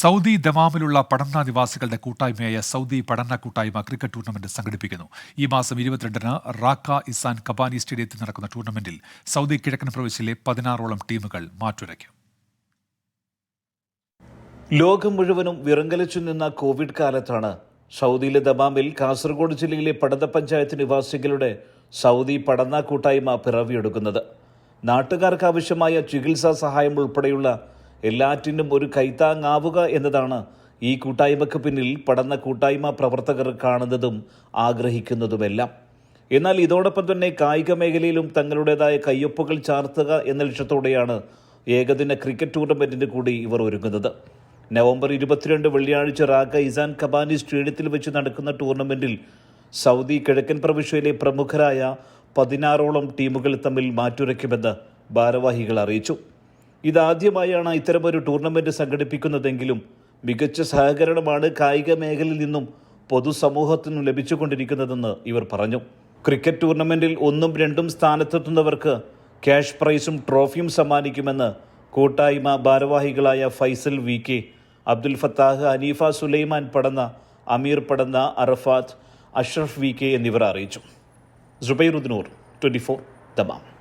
Saudi ദമാമിലുള്ള പഠന നിവാസികളുടെ കൂട്ടായ്മയായ സൗദി പഠന കൂട്ടായ്മ ക്രിക്കറ്റ് ടൂർണമെന്റ് സംഘടിപ്പിക്കുന്നു. ഈ മാസം ഇരുപത്തിരണ്ടിന് റാക്ക ഇസാൻ കബാനി സ്റ്റേഡിയത്തിൽ നടക്കുന്ന ടൂർണമെന്റിൽ സൗദി കിഴക്കൻ പ്രവിശ്യയിലെ പതിനാറോളം ടീമുകൾ മാറ്റുരയ്ക്കും. ലോകം മുഴുവനും വിറങ്ങലിച്ചു നിന്ന കോവിഡ് കാലത്താണ് സൗദിയിലെ ദമാമിൽ കാസർഗോഡ് ജില്ലയിലെ പടന്ന പഞ്ചായത്ത് നിവാസികളുടെ സൗദി പഠന കൂട്ടായ്മ പിറവിയെടുക്കുന്നത്. നാട്ടുകാർക്ക് ആവശ്യമായ ചികിത്സാ സഹായം ഉൾപ്പെടെയുള്ള എല്ലാറ്റിനും ഒരു കൈത്താങ്ങാവുക എന്നതാണ് ഈ കൂട്ടായ്മയ്ക്ക് പിന്നിൽ പടന്ന കൂട്ടായ്മ പ്രവർത്തകർ കാണുന്നതും ആഗ്രഹിക്കുന്നതുമെല്ലാം. എന്നാൽ ഇതോടൊപ്പം തന്നെ കായിക മേഖലയിലും തങ്ങളുടേതായ കയ്യൊപ്പുകൾ ചാർത്തുക എന്ന ലക്ഷ്യത്തോടെയാണ് ഏകദിന ക്രിക്കറ്റ് ടൂർണമെന്റിന് കൂടി ഇവർ ഒരുങ്ങുന്നത്. നവംബർ ഇരുപത്തിരണ്ട് വെള്ളിയാഴ്ച റാഗ ഇസാൻ കബാനി സ്റ്റേഡിയത്തിൽ വെച്ച് നടക്കുന്ന ടൂർണമെന്റിൽ സൗദി കിഴക്കൻ പ്രവിശ്യയിലെ പ്രമുഖരായ പതിനാറോളം ടീമുകൾ തമ്മിൽ മാറ്റുരയ്ക്കുമെന്ന് ഭാരവാഹികൾ അറിയിച്ചു. ഇതാദ്യമായാണ് ഇത്തരമൊരു ടൂർണമെന്റ് സംഘടിപ്പിക്കുന്നതെങ്കിലും മികച്ച സഹകരണമാണ് കായിക മേഖലയിൽ നിന്നും പൊതുസമൂഹത്തിനും ലഭിച്ചുകൊണ്ടിരിക്കുന്നതെന്ന് ഇവർ പറഞ്ഞു. ക്രിക്കറ്റ് ടൂർണമെന്റിൽ ഒന്നും രണ്ടും സ്ഥാനത്തെത്തുന്നവർക്ക് ക്യാഷ് പ്രൈസും ട്രോഫിയും സമ്മാനിക്കുമെന്ന് കൂട്ടായ്മ ഭാരവാഹികളായ Faisal V K Abdul Fathah Haneefa Sulaiman Padanna Ameer Padanna Arafath Ashraf V K എന്നിവർ അറിയിച്ചു. സുബൈറുദ്നൂർ ട്വന്റി ഫോർ ദമാം.